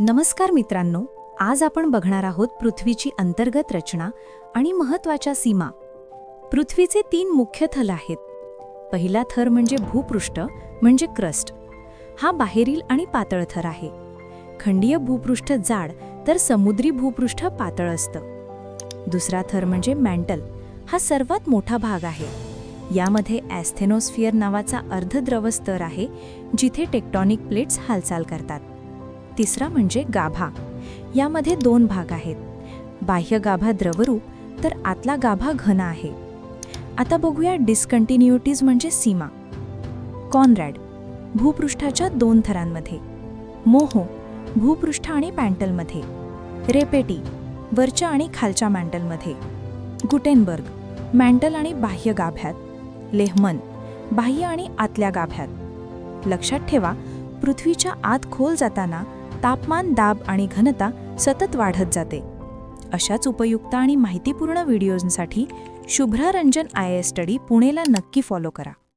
नमस्कार मित्रांनो आज आपण बघणार आहोत पृथ्वीची अंतर्गत रचना आणि महत्त्वाच्या सीमा. पृथ्वीचे तीन मुख्य थल आहेत. पहिला थर म्हणजे भूपृष्ठ म्हणजे क्रस्ट. हा बाहेरील आणि पातळ थर आहे. खंडीय भूपृष्ठ जाड तर समुद्री भूपृष्ठ पातळ असतं. दुसरा थर म्हणजे मॅन्टल हा सर्वात मोठा भाग आहे. यामध्ये ॲस्थेनोस्फिअर नावाचा अर्धद्रव स्तर आहे जिथे टेक्टॉनिक प्लेट्स हालचाल करतात. तिसरा म्हणजे गाभा. यामध्ये दोन भाग आहेत. बाह्य गाभा द्रवरूप तर आतला गाभा घन आहे. आता बघूया डिस्कंटिन्युटीज म्हणजे सीमा. कॉनरॅड भूपृष्ठाच्या दोन थरांमध्ये. मोहो भूपृष्ठ आणि पॅन्टलमध्ये. रेपेटी वरच्या आणि खालच्या मॅन्टलमध्ये. गुटेनबर्ग मॅन्टल आणि बाह्य गाभ्यात. लेहमन बाह्य आणि आतल्या गाभ्यात. लक्षात ठेवा पृथ्वीच्या आत खोल जाताना तापमान दाब आणि घनता सतत वाढत जाते. अशाच उपयुक्त आणि माहितीपूर्ण व्हिडिओजसाठी शुभ्रारंजन आय एस स्टडी पुणेला नक्की फॉलो करा.